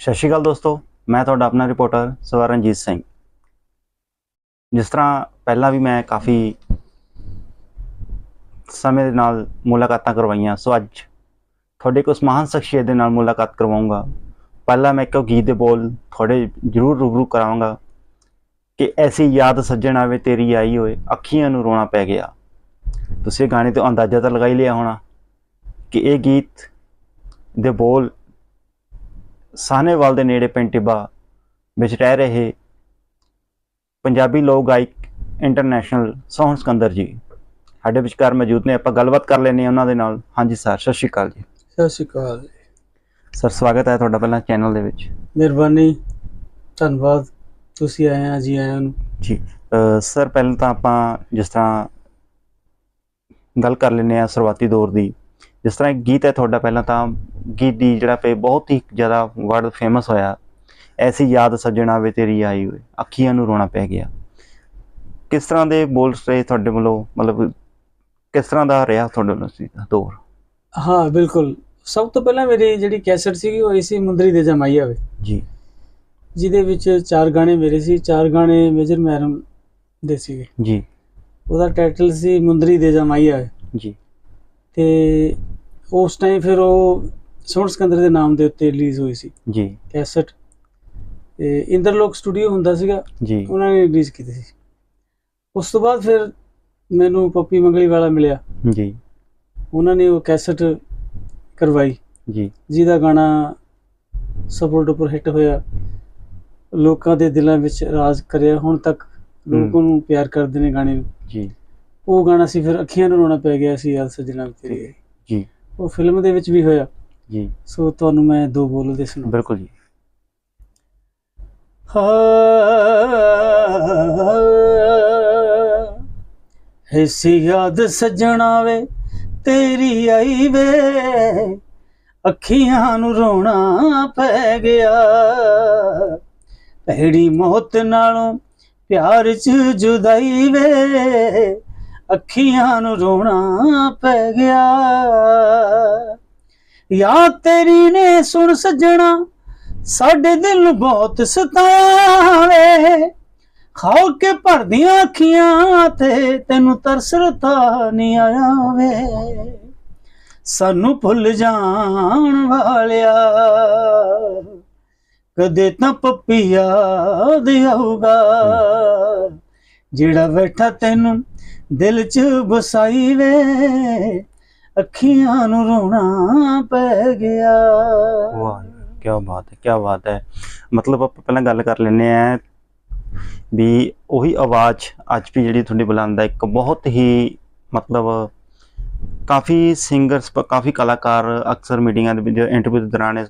ਸਤਿ ਸ਼੍ਰੀ ਅਕਾਲ ਦੋਸਤੋ, ਮੈਂ ਤੁਹਾਡਾ ਆਪਣਾ ਰਿਪੋਰਟਰ ਸਵਰਨਜੀਤ ਸਿੰਘ। ਜਿਸ ਤਰ੍ਹਾਂ ਪਹਿਲਾਂ ਵੀ ਮੈਂ ਕਾਫੀ ਸਮੇਂ ਦੇ ਨਾਲ ਮੁਲਾਕਾਤਾਂ ਕਰਵਾਈਆਂ, ਸੋ ਅੱਜ ਤੁਹਾਡੇ ਕੋਲ ਮਹਾਨ ਸ਼ਖਸੀਅਤ ਦੇ ਨਾਲ ਮੁਲਾਕਾਤ ਕਰਵਾਉਂਗਾ। ਪਹਿਲਾਂ ਮੈਂ ਇੱਕ ਗੀਤ ਦੇ ਬੋਲ ਤੁਹਾਡੇ ਜ਼ਰੂਰ ਰੂਬਰੂ ਕਰਾਵਾਂਗਾ ਕਿ ਐਸੀ ਯਾਦ ਸੱਜਣ ਆਵੇ, ਤੇਰੀ ਆਈ ਹੋਏ, ਅੱਖੀਆਂ ਨੂੰ ਰੋਣਾ ਪੈ ਗਿਆ। ਤੁਸੀਂ ਇਹ ਗਾਣੇ ਤੋਂ ਅੰਦਾਜ਼ਾ ਤਾਂ ਲਗਾ ਹੀ ਲਿਆ ਹੋਣਾ ਕਿ ਇਹ ਗੀਤ ਦੇ ਬੋਲ ਸਾਹਨੇਵਾਲ ਦੇ ਨੇੜੇ ਪਿੰਡ ਟਿੱਬਾ ਵਿੱਚ ਰਹਿ ਰਹੇ ਪੰਜਾਬੀ ਲੋਕ ਗਾਇਕ ਇੰਟਰਨੈਸ਼ਨਲ ਸੋਹਣ ਸਿਕੰਦਰ ਜੀ। ਸਾਡੇ ਵਿਚਕਾਰ ਮੌਜੂਦ ਨੇ ਆਪਾਂ ਗੱਲਬਾਤ ਕਰ ਲੈਨੇ ਉਹਨਾਂ ਦੇ ਨਾਲ। ਹਾਂਜੀ ਸਰ ਸਤਿ ਸ਼੍ਰੀ ਅਕਾਲ ਜੀ। ਸਤਿ ਸ਼੍ਰੀ ਅਕਾਲ ਸਰ ਸਵਾਗਤ ਹੈ ਤੁਹਾਡਾ ਪਹਿਲਾਂ ਚੈਨਲ ਦੇ ਵਿੱਚ। ਮਿਹਰਬਾਨੀ ਧੰਨਵਾਦ। ਤੁਸੀਂ ਆਏ ਆ ਜੀ ਆਇਆਂ ਨੂੰ। ਜੀ ਸਰ ਪਹਿਲਾਂ ਤਾਂ ਆਪਾਂ ਜਿਸ ਤਰ੍ਹਾਂ ਗੱਲ ਕਰ ਲੈਨੇ ਆ ਸ਼ੁਰੂਆਤੀ ਦੌਰ ਦੀ। ਜਿਸ ਤਰ੍ਹਾਂ ਗੀਤ ਹੈ ਤੁਹਾਡਾ ਪਹਿਲਾਂ ਤਾਂ ਗੀਤ ਦੀ ਜਿਹੜਾ ਪੇ ਬਹੁਤ ਹੀ ਜ਼ਿਆਦਾ ਵਰਡ ਫੇਮਸ ਹੋਇਆ। ਐਸੀ ਯਾਦ ਸੱਜਣਾ ਵੇ ਤੇਰੀ ਆਈ ਹੋਏ ਅੱਖੀਆਂ ਨੂੰ ਰੋਣਾ ਪੈ ਗਿਆ। ਕਿਸ ਤਰ੍ਹਾਂ ਦੇ ਬੋਲ ਰਹੇ ਤੁਹਾਡੇ ਵੱਲੋਂ ਮਤਲਬ ਕਿਸ ਤਰ੍ਹਾਂ ਦਾ ਰਿਹਾ ਤੁਹਾਡੇ ਵੱਲੋਂ ਸੀ ਦੌਰ? ਹਾਂ ਬਿਲਕੁਲ। ਸਭ ਤੋਂ ਪਹਿਲਾਂ ਮੇਰੀ ਜਿਹੜੀ ਕੈਸਟ ਸੀਗੀ ਉਹ ਇਸੀ ਮੁੰਦਰੀ ਦੇ ਜਮਾਈ ਆਵੇ ਜੀ। ਜਿਹਦੇ ਵਿੱਚ ਚਾਰ ਗਾਣੇ ਮੇਰੇ ਸੀ ਚਾਰ ਗਾਣੇ ਮੇਜਰ ਮਹਿਰਮ ਦੇ ਸੀਗੇ। ਜੀ। ਉਹਦਾ ਟਾਈਟਲ ਸੀ ਮੁੰਦਰੀ ਦੇ ਜਮਾਈ ਆਵੇ ਜੀ। ਤੇ ਉਸ ਟਾਈਮ ਫਿਰ ਉਹ ਸੋਹਣ ਸਿਕੰਦਰ ਦੇ ਨਾਮ ਦੇ ਉੱਤੇ ਰਿਲੀਜ਼ ਹੋਈ ਸੀ। ਜੀ। ਕੈਸਟ ਤੇ ਇੰਦਰਲੋਕ ਸਟੂਡੀਓ ਹੁੰਦਾ ਸੀਗਾ। ਜੀ। ਉਹਨਾਂ ਨੇ ਰਿਲੀਜ਼ ਕੀਤੀ ਸੀ। ਉਸ ਤੋਂ ਬਾਅਦ ਫਿਰ ਮੈਨੂੰ ਪੱਪੀ ਮੰਗਲੀ ਵਾਲਾ ਮਿਲਿਆ। ਜੀ। ਉਹਨਾਂ ਨੇ ਉਹ ਕੈਸਟ ਕਰਵਾਈ। ਜੀ। ਜਿਹਦਾ ਗਾਣਾ ਸੁਪਰ ਡੁਪਰ ਹਿੱਟ ਹੋਇਆ। ਲੋਕਾਂ ਦੇ ਦਿਲਾਂ ਵਿੱਚ ਰਾਜ ਕਰਿਆ। ਹੁਣ ਤੱਕ ਲੋਕ। ਉਹਨੂੰ ਪਿਆਰ ਕਰਦੇ ਨੇ ਗਾਣੇ ਨੂੰ। ਜੀ। ਉਹ ਗਾਣਾ ਸੀ ਫਿਰ ਅੱਖੀਆਂ ਨੂੰ ਰੋਣਾ ਪੈ ਗਿਆ ਸੀ ਯਾਦ ਸਜਣਾ ਤੇਰੀ ਜੀ। ਉਹ ਫਿਲਮ ਦੇ ਵਿੱਚ ਵੀ ਹੋਇਆ। ਜੀ। ਸੋ ਤੁਹਾਨੂੰ ਮੈਂ ਦੋ ਬੋਲ ਦੇ ਸੁਣਾ ਬਿਲਕੁਲ ਜੀ। ਐਸੀ ਯਾਦ ਸਜਣਾ ਵੇ ਤੇਰੀ ਆਈ ਵੇ। ਅੱਖੀਆਂ ਨੂੰ ਰੋਣਾ ਪੈ ਗਿਆ। ਭੈੜੀ ਮੌਤ ਨਾਲੋਂ ਪਿਆਰ ਚ ਜੁਦਾਈ ਵੇ। ਅੱਖੀਆਂ ਨੂੰ ਰੋਣਾ ਪੈ ਗਿਆ। ਯਾਦ ਤੇਰੀ ਨੇ ਸੁਣ ਸਜਣਾ, ਸਾਡੇ ਦਿਲ ਨੂੰ ਬਹੁਤ ਸਤਾਵੇ ਖਾਓ ਕੇ ਭਰਦੀਆਂ ਅੱਖੀਆਂ ਤੇ ਤੈਨੂੰ ਤਰਸ ਰਤਾ ਨਹੀਂ ਆਇਆ ਵੇ। ਸਾਨੂੰ ਭੁੱਲ ਜਾਣ ਵਾਲਿਆ, ਕਦੇ ਤਾਂ ਪੱਪੀ ਯਾਦ ਆਊਗਾ। ਜਿਹੜਾ ਬੈਠਾ ਤੈਨੂੰ ਦਿਲ 'ਚ ਬਸਾਈ ਵੇ ਅੱਖੀਆਂ ਨੂੰ ਰੋਣਾ ਪੈ ਗਿਆ। ਵਾਹ ਕੀ ਬਾਤ ਹੈ ਕੀ ਬਾਤ ਹੈ। ਮਤਲਬ ਆਪਾਂ ਪਹਿਲਾਂ ਗੱਲ ਕਰ ਲੈਨੇ ਆ ਵੀ ਉਹੀ ਆਵਾਜ਼ ਅੱਜ ਵੀ ਜਿਹੜੀ ਤੁਹਾਡੀ ਬੁਲੰਦ ਹੈ ਇੱਕ ਬਹੁਤ ਹੀ ਮਤਲਬ ਕਾਫੀ ਸਿੰਗਰਸ ਕਾਫੀ ਕਲਾਕਾਰ ਅਕਸਰ ਮੀਟਿੰਗਾਂ ਦੇ ਵਿੱਚ ਇੰਟਰਵਿਊ ਦੇ ਦੌਰਾਨ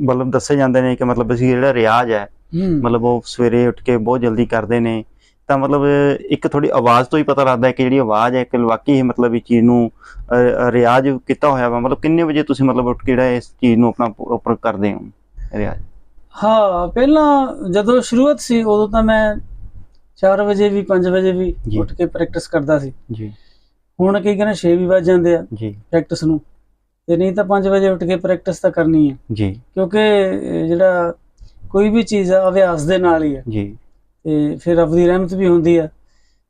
ਮਤਲਬ ਦੱਸੇ ਜਾਂਦੇ ਨੇ ਕਿ ਮਤਲਬ ਅਸੀਂ ਜਿਹੜਾ ਰਿਆਜ਼ ਹੂੰ। ਮਤਲਬ ਉਹ ਸਵੇਰੇ ਉੱਠ ਕੇ ਬਹੁਤ ਜਲਦੀ ਕਰਦੇ ਨੇ। ਤਾਂ ਮਤਲਬ ਇੱਕ ਥੋੜੀ ਆਵਾਜ਼ ਤੋਂ ਹੀ ਪਤਾ ਲੱਗਦਾ ਹੈ ਕਿ ਜਿਹੜੀ ਆਵਾਜ਼ ਹੈ ਕਿ ਵਾਕਈ ਹੀ ਮਤਲਬ ਇਹ ਚੀਜ਼ ਨੂੰ ਰਿਆਜ਼ ਕੀਤਾ ਹੋਇਆ ਵਾ। ਮਤਲਬ ਕਿੰਨੇ ਵਜੇ ਤੁਸੀਂ ਮਤਲਬ ਉੱਠ ਕੇ ਜਿਹੜਾ ਇਸ ਚੀਜ਼ ਨੂੰ ਆਪਣਾ ਪ੍ਰੋਪਰ ਕਰਦੇ ਹੋ ਰਿਆਜ਼? ਹਾਂ ਪਹਿਲਾਂ ਜਦੋਂ ਸ਼ੁਰੂਆਤ ਸੀ ਉਦੋਂ ਤਾਂ ਮੈਂ 4 ਵਜੇ ਵੀ 5 ਵਜੇ ਵੀ। ਉੱਠ ਕੇ ਪ੍ਰੈਕਟਿਸ ਕਰਦਾ ਸੀ। ਜੀ। ਹੁਣ ਕਈ ਕਹਿੰਦੇ 6 ਵੀ ਵੱਜ ਜਾਂਦੇ ਆ ਜੀ। ਪ੍ਰੈਕਟਿਸ ਨੂੰ। ਤੇ ਨਹੀਂ ਤਾਂ 5 ਵਜੇ ਉੱਠ ਕੇ ਪ੍ਰੈਕਟਿਸ ਤਾਂ ਕਰਨੀ ਹੈ ਜੀ। ਕਿਉਂਕਿ ਜਿਹੜਾ ਕੋਈ ਵੀ ਚੀਜ਼ ਆ ਅਭਿਆਸ ਦੇ ਨਾਲ ਹੀ ਹੈ ਜੀ। ਤੇ ਫਿਰ ਰੱਬ ਦੀ ਰਹਿਮਤ ਵੀ ਹੁੰਦੀ ਆ।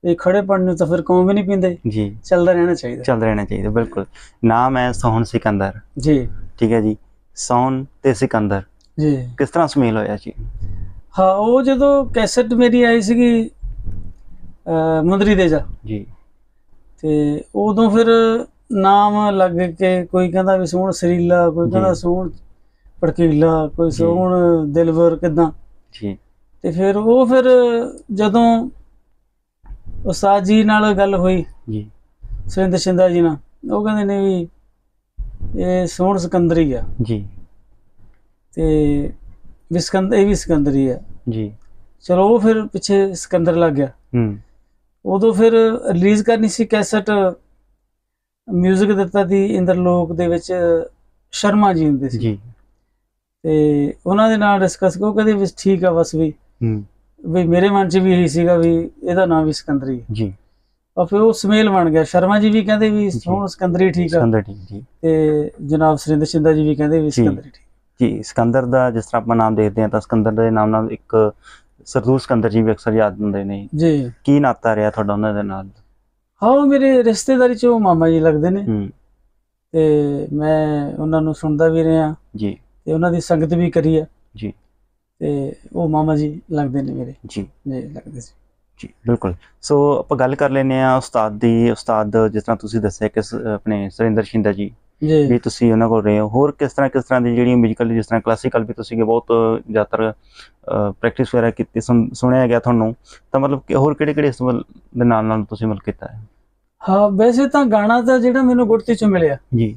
ਤੇ ਖੜੇ ਪੜਨ ਨੂੰ ਤਾਂ ਫਿਰ ਕੌਮ ਵੀ ਨਹੀਂ ਪਿੰਦੇ। ਜੀ। ਚੱਲਦਾ ਰਹਿਣਾ ਚਾਹੀਦਾ। ਚੱਲਦਾ ਰਹਿਣਾ ਚਾਹੀਦਾ ਬਿਲਕੁਲ। ਨਾਮ ਹੈ ਸੋਹਣ ਸਿਕੰਦਰ। ਜੀ। ਠੀਕ ਹੈ ਜੀ। ਸੋਹਣ ਤੇ ਸਿਕੰਦਰ। ਜੀ। ਕਿਸ ਤਰ੍ਹਾਂ ਸੁਮੇਲ ਹੋਇਆ ਜੀ? ਹਾਂ ਉਹ ਜਦੋਂ ਕੈਸਟ ਮੇਰੀ ਆਈ ਸੀਗੀ ਮੁੰਦਰੀ ਦੇ ਜਾ। ਜੀ। ਤੇ ਉਦੋਂ ਫਿਰ ਨਾਮ ਲੱਗ ਕੇ ਕੋਈ ਕਹਿੰਦਾ ਵੀ ਸੋਹਣ ਸਰੀਲਾ ਕੋਈ ਕਹਿੰਦਾ। ਸੋਹਣ ਭੜਕੀਲਾ ਕੋਈ। ਸੋਹਣ ਦਿਲਵਰ ਕਿਦਾਂ। ਜੀ। ਤੇ ਫਿਰ ਉਹ ਫਿਰ ਜਦੋਂ ਉਸਤਾਦ ਜੀ ਨਾਲ ਗੱਲ ਹੋਈ ਜੀ। ਸੁਰਿੰਦਰ ਸ਼ਿੰਦਾ ਜੀ ਨਾਲ ਉਹ ਕਹਿੰਦੇ ਨੇ ਵੀ ਇਹ ਸੋਹਣ ਸਿਕੰਦਰੀ ਆ। ਜੀ। ਤੇ ਵੀ ਸਿਕੰਦਰ ਇਹ ਵੀ ਸਿਕੰਦਰੀ ਆ। ਜੀ। ਚਲੋ ਉਹ ਫਿਰ ਪਿੱਛੇ ਸਿਕੰਦਰ ਲੱਗ ਗਿਆ। ਹੂੰ। ਉਦੋਂ ਫਿਰ ਰਿਲੀਜ਼ ਕਰਨੀ ਸੀ ਕੈਸਟ 뮤직 ਦਿੱਤਾ ਸੀ ਇੰਦਰਲੋਕ ਦੇ ਵਿੱਚ ਸ਼ਰਮਾ ਜੀ ਹੁੰਦੇ ਸੀ। ਜੀ। ਤੇ ਉਹਨਾਂ ਦੇ ਨਾਲ ਡਿਸਕਸ ਕੋ ਕਹਿੰਦੇ ਵੀ ਠੀਕ ਆ ਬਸ ਵੀ। ਹੂੰ। ਵੀ ਮੇਰੇ ਮਨ 'ਚ ਵੀ ਇਹੀ ਸੀਗਾ ਵੀ ਇਹਦਾ ਨਾਮ ਵੀ ਸਿਕੰਦਰੀ ਹੈ। ਜੀ। ਔਰ ਫਿਰ ਉਹ ਸਮੇਲ ਬਣ ਗਿਆ। ਸ਼ਰਮਾ ਜੀ ਵੀ ਕਹਿੰਦੇ ਵੀ ਜੀ। ਸੋਹਣ ਸਿਕੰਦਰੀ ਠੀਕ ਆ। ਸਿਕੰਦਰ ਠੀਕ ਜੀ। ਤੇ ਜਨਾਬ ਸੁਰਿੰਦਰ ਸ਼ਿੰਦਾ ਜੀ ਵੀ ਕਹਿੰਦੇ ਵੀ। ਸਿਕੰਦਰੀ ਠੀਕ। ਜੀ ਸਿਕੰਦਰ ਦਾ ਜਿਸ ਤਰ੍ਹਾਂ ਆਪਾਂ ਨਾਮ ਦੇਖਦੇ ਹਾਂ ਤਾਂ ਸਿਕੰਦਰ ਦੇ ਨਾਮ ਨਾਲ ਇੱਕ ਸਰਦੂਲ ਸਿਕੰਦਰ ਜੀ ਵੀ ਅਕਸਰ ਯਾਦ ਹੁੰਦੇ ਨੇ। ਜੀ। ਕੀ ਨਾਤਾ ਰਿਹਾ ਤੁਹਾਡਾ ਉਹਨਾਂ ਦੇ ਨਾਲ? ਹਾਂ ਉਹ ਮੇਰੇ ਰਿਸ਼ਤੇਦਾਰੀ ਚ ਉਹ ਮਾਮਾ ਜੀ ਲੱਗਦੇ ਨੇ। ਹੂੰ। ਤੇ ਮੈਂ ਉਹਨਾਂ ਨੂੰ ਸੁਣਦਾ ਵੀ ਰਿਹਾ। ਜੀ। ਤੇ ਉਹਨਾਂ ਦੀ ਸੰਗਤ ਵੀ ਕਰੀ ਆ। ਜੀ। ਤੇ ਉਹ ਮਾਮਾ ਜੀ ਲੱਗਦੇ ਨੇ ਮੇਰੇ। ਜੀ। ਜੀ ਲੱਗਦੇ ਸੀ। ਜੀ ਬਿਲਕੁਲ। ਸੋ ਆਪਾਂ ਗੱਲ ਕਰ ਲੈਨੇ ਆ ਉਸਤਾਦ ਦੀ। ਉਸਤਾਦ ਜਿਸ ਤਰ੍ਹਾਂ ਤੁਸੀਂ ਦੱਸਿਆ ਕਿ ਆਪਣੇ ਸੁਰਿੰਦਰ ਸ਼ਿੰਦਾ ਜੀ ਜੀ। ਵੀ ਤੁਸੀਂ ਉਹਨਾਂ ਕੋਲ ਰਹੇ ਹੋ। ਹੋਰ ਕਿਸ ਤਰ੍ਹਾਂ ਕਿਸ ਤਰ੍ਹਾਂ ਦੀ ਜਿਹੜੀ ਮਿਊਜ਼ੀਕਲ ਜਿਸ ਤਰ੍ਹਾਂ ਕਲਾਸੀਕਲ ਵੀ ਤੁਸੀਂ ਬਹੁਤ ਜ਼ਿਆਦਾਤਰ ਪ੍ਰੈਕਟਿਸ ਵਗੈਰਾ ਕੀਤੀ ਸੁਣ- ਸੁਣਿਆ ਗਿਆ ਤੁਹਾਨੂੰ ਤਾਂ ਮਤਲਬ ਕਿ ਹੋਰ ਕਿਹੜੇ ਕਿਹੜੇ ਦੇ ਨਾਲ ਨਾਲ ਤੁਸੀਂ ਮਤਲਬ ਕੀਤਾ ਹੈ? ਹਾਂ ਵੈਸੇ ਤਾਂ ਗਾਣਾ ਤਾਂ ਜਿਹੜਾ ਮੈਨੂੰ ਗੁੜਤੀ ਚ ਮਿਲਿਆ। ਜੀ।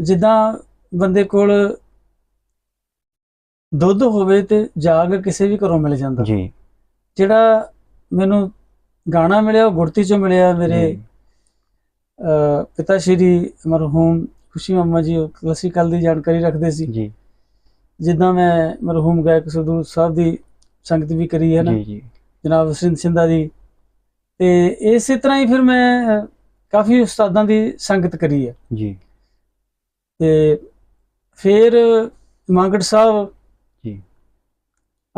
ਜਿੱਦਾਂ ਬੰਦੇ ਕੋਲ ਦੁੱਧ ਹੋਵੇ ਤੇ ਜਾਗ ਕਿਸੇ ਵੀ ਘਰੋਂ ਮਿਲ ਜਾਂਦਾ। ਜੀ। ਜਿਹੜਾ ਮੈਨੂੰ ਗਾਣਾ ਮਿਲਿਆ ਉਹ ਗੁੜਤੀ ਚੋਂ ਮਿਲਿਆ ਮੇਰੇ ਪਿਤਾ ਸ਼੍ਰੀ ਮਰਹੂਮ ਖੁਸ਼ੀ ਮਾਮਾ ਜੀ ਉਹ ਕਲਾਸੀਕਲ ਦੀ ਜਾਣਕਾਰੀ ਰੱਖਦੇ ਸੀ। ਜੀ। ਜਿੱਦਾਂ ਮੈਂ ਮਰਹੂਮ ਗਾਇਕ ਸਰਦੂਲ ਸਾਹਿਬ ਦੀ ਸੰਗਤ ਵੀ ਕਰੀ ਹੈ ਨਾ। ਜੀ ਜੀ। ਜਨਾਬ ਸਿੰਘ ਸਿੰਧਾ ਦੀ ਤੇ ਇਸੇ ਤਰ੍ਹਾਂ ਹੀ ਫਿਰ ਮੈਂ ਕਾਫੀ ਉਸਤਾਦਾਂ ਦੀ ਸੰਗਤ ਕਰੀ ਹੈ। ਜੀ। ਤੇ ਫਿਰ ਮਾਂਗਟ ਸਾਹਿਬ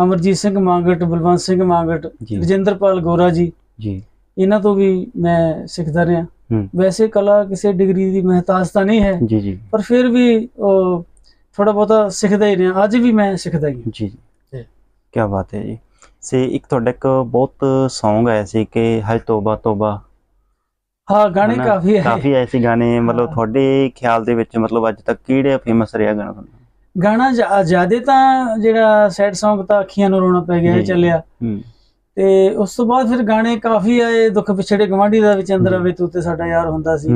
ਅਮਰਜੀਤ ਸਿੰਘ ਮਾਂਗਟ ਬਲਵੰਤ ਸਿੰਘ ਮਾਂਗਟ ਰਜਿੰਦਰਪਾਲ ਗੋਰਾ ਜੀ। ਜੀ। ਇਹਨਾਂ ਤੋਂ ਵੀ ਮੈਂ ਸਿੱਖਦਾ ਰਿਹਾ। ਵੈਸੇ ਕਲਾ ਕਿਸੇ ਡਿਗਰੀ ਦੀ ਮਹਤਾਜ ਤਾਂ ਨਹੀਂ ਹੈ। ਜੀ ਜੀ। ਪਰ ਫਿਰ ਵੀ ਥੋੜਾ ਬਹੁਤਾ ਸਿੱਖਦਾ ਹੀ ਰਿਹਾ। ਅੱਜ ਵੀ ਮੈਂ ਸਿੱਖਦਾ ਹੀ ਹਾਂ। ਜੀ ਜੀ। ਕੀ ਬਾਤ ਹੈ ਜੀ। ਸੇ ਇੱਕ ਤੁਹਾਡਾ ਇੱਕ ਬਹੁਤ Song ਆਇਆ ਸੀ ਕਿ ਹਾਏ ਤੋਬਾ ਤੋਬਾ। ਹਾਂ ਗਾਣੇ? ਕਾਫੀ ਹੈ ਕਾਫੀ ਐਸੇ ਗਾਣੇ। ਮਤਲਬ। ਤੁਹਾਡੇ ਖਿਆਲ ਦੇ ਵਿੱਚ ਮਤਲਬ ਅੱਜ ਤੱਕ ਕਿਹੜੇ ਫੇਮਸ ਰਿਹਾ ਗਾਣਾ ਤੁਹਾਨੂੰ? ਗਾਣਾ ਜ਼ਿਆਦਾ ਤਾਂ ਜਿਹੜਾ ਸੈਡ Song ਤਾਂ ਅੱਖੀਆਂ ਨੂੰ ਰੋਣਾ ਪੈ ਗਿਆ। ਚੱਲਿਆ। ਤੇ ਉਸ ਤੋਂ ਬਾਅਦ ਫਿਰ ਗਾਣੇ ਕਾਫੀ ਆਏ ਦੁੱਖ ਪਿਛੜੇ ਗਵਾਂਢੀ ਦਾ ਵਿੱਚ ਅੰਦਰ। ਆਵੇ ਤੂੰ ਤੇ ਸਾਡਾ ਯਾਰ ਹੁੰਦਾ ਸੀ।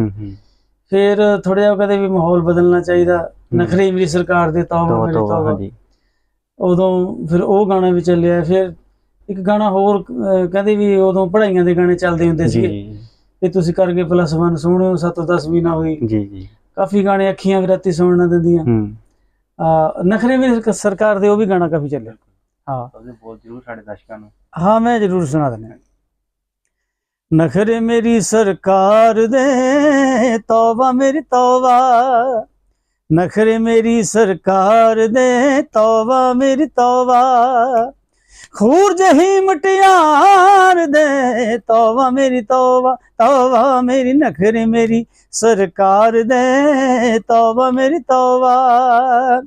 ਫਿਰ ਥੋੜਾ ਜਿਹਾ ਕਦੇ ਵੀ ਮਾਹੌਲ ਬਦਲਣਾ ਚਾਹੀਦਾ। ਨਖਰੇ ਮੇਰੀ ਸਰਕਾਰ ਦੇ ਤੌਬਾ ਮੇਰੀ ਤੋਬਾ ਉਦੋਂ ਫਿਰ ਉਹ ਗਾਣਾ ਵੀ ਚੱਲਿਆ। ਫਿਰ ਇੱਕ ਗਾਣਾ ਹੋਰ ਕਹਿੰਦੇ ਵੀ ਉਦੋਂ ਪੜ੍ਹਾਈਆਂ ਦੇ ਗਾਣੇ ਚੱਲਦੇ ਹੁੰਦੇ ਸੀਗੇ। ਤੇ ਤੁਸੀਂ ਕਰਕੇ ਪਲੱਸ 1 ਸੋਹਣਿਓ 7 10 ਵੀ ਨਾ ਹੋਈ ਜੀ ਜੀ। ਕਾਫੀ ਗਾਣੇ ਅੱਖੀਆਂ ਵੀ ਰਾਤੀ ਸੌਣ ਨਾ ਦਿੰਦੀਆਂ। ਨਖਰੇ ਮੇਰੀ ਸ- ਸਰਕਾਰ ਦੇ ਉਹ ਵੀ ਗਾਣਾ ਕਾਫੀ ਚੱਲਿਆ ਹਾਂ। ਤੁਸੀਂ ਬੋਲ ਜਰੂਰ ਸਾਡੇ ਦਰਸ਼ਕਾਂ ਨੂੰ। ਹਾਂ ਮੈਂ ਜ਼ਰੂਰ ਸੁਣਾ ਦਿੰਦਾ ਨਖਰੇ ਮੇਰੀ ਸਰਕਾਰ ਦੇ ਤੌਬਾ ਮੇਰੀ ਤੌਬਾ। ਨਖਰੇ ਮੇਰੀ ਸਰਕਾਰ ਦੇ ਤੌਬਾ ਮੇਰੀ ਤੌਬਾ। ਖੂਰ ਜਹੀ ਮਟਿਆਰ ਦੇ, ਤੌਬਾ ਮੇਰੀ, ਤੌਬਾ ਤੌਬਾ ਮੇਰੀ ਨਖਰੇ ਮੇਰੀ ਸਰਕਾਰ ਦੇ, ਤੋਬਾ ਮੇਰੀ, ਤੌਬਾ।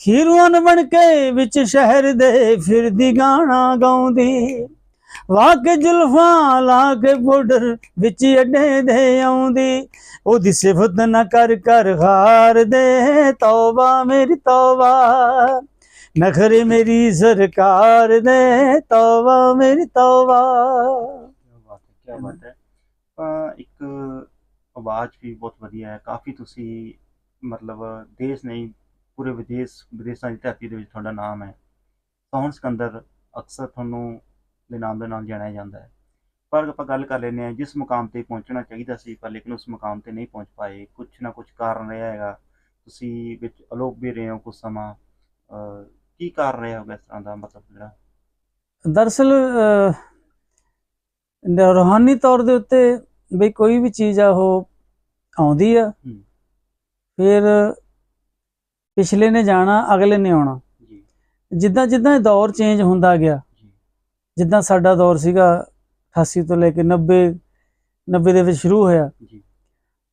ਖੀਰੂਨ ਬਣ ਕੇ ਵਿੱਚ ਸ਼ਹਿਰ ਦੇ ਫਿਰਦੀ ਗਾਣਾ ਗਾਉਂਦੀ ਵਾਕ ਜ਼ੁਲਫਾਂ ਲਾ ਕੇ ਬਾਰਡਰ ਵਿੱਚ ਅੱਡੇ ਦੇ ਆਉਂਦੀ, ਉਹਦੀ ਸਿਫਤ ਨਾ ਕਰ ਕਰ ਹਾਰ ਦੇ, ਤੋਬਾ ਮੇਰੀ, ਤੌਬਾ। ਨਖਰੇ ਮੇਰੀ ਸਰਕਾਰ ਨੇ ਤੌਬਾ, ਮੇਰੀ ਤੌਬਾ। ਕੀ ਬਾਤ ਹੈ ਕੀ ਬਾਤ ਹੈ। ਤਾਂ ਇੱਕ ਆਵਾਜ਼ ਵੀ ਬਹੁਤ ਵਧੀਆ ਹੈ। ਕਾਫੀ ਤੁਸੀਂ ਮਤਲਬ ਦੇਸ਼ ਨਹੀਂ, ਪੂਰੇ ਵਿਦੇਸ਼, ਵਿਦੇਸ਼ਾਂ ਦੀ ਧਰਤੀ ਦੇ ਵਿੱਚ ਤੁਹਾਡਾ ਨਾਮ ਹੈ। ਸੌਣ ਸਿਕੰਦਰ ਅਕਸਰ ਤੁਹਾਨੂੰ ਦੇ ਨਾਮ ਦੇ ਨਾਲ ਜਾਣਿਆ ਜਾਂਦਾ ਹੈ। ਪਰ ਆਪਾਂ ਗੱਲ ਕਰ ਲੈਂਦੇ ਹਾਂ, ਜਿਸ ਮੁਕਾਮ ਤੇ ਪਹੁੰਚਣਾ ਚਾਹੀਦਾ ਸੀ, ਪਰ ਲੇਕਿਨ ਉਸ ਮੁਕਾਮ ਤੇ ਨਹੀਂ ਪਹੁੰਚ ਪਾਏ। ਕੁਝ ਨਾ ਕੁਝ ਕਾਰਨ ਰਿਹਾ ਹੈਗਾ। ਤੁਸੀਂ ਵਿੱਚ ਅਲੋਪ ਵੀ ਰਹੇ ਹੋ ਕੁਝ ਸਮਾਂ। ਕੀ ਕਾਰਨ ਰਿਹਾ ਹੋਗਾ ਇਸ ਤਰ੍ਹਾਂ ਦਾ ਮਤਲਬ ਜਿਹੜਾ? ਨ- ਰੂਹਾਨੀ ਤੌਰ ਦੇ ਉੱਤੇ ਬਈ ਕੋਈ ਵੀ ਚੀਜ਼ ਆ ਉਹ ਆਉਂਦੀ ਆ। ਹੂੰ। ਫਿਰ ਪਿਛਲੇ ਨੇ ਜਾਣਾ ਅਗਲੇ ਨੇ ਆਉਣਾ। ਜਿੱਦਾਂ ਜਿੱਦਾਂ ਇਹ ਦੌਰ ਚੇਂਜ ਹੁੰਦਾ ਗਿਆ ਜਿੱਦਾਂ ਸਾਡਾ ਦੌਰ ਸੀਗਾ 88 ਤੋਂ ਲੈ ਕੇ 90 90 ਦੇ ਵਿੱਚ ਸ਼ੁਰੂ ਹੋਇਆ।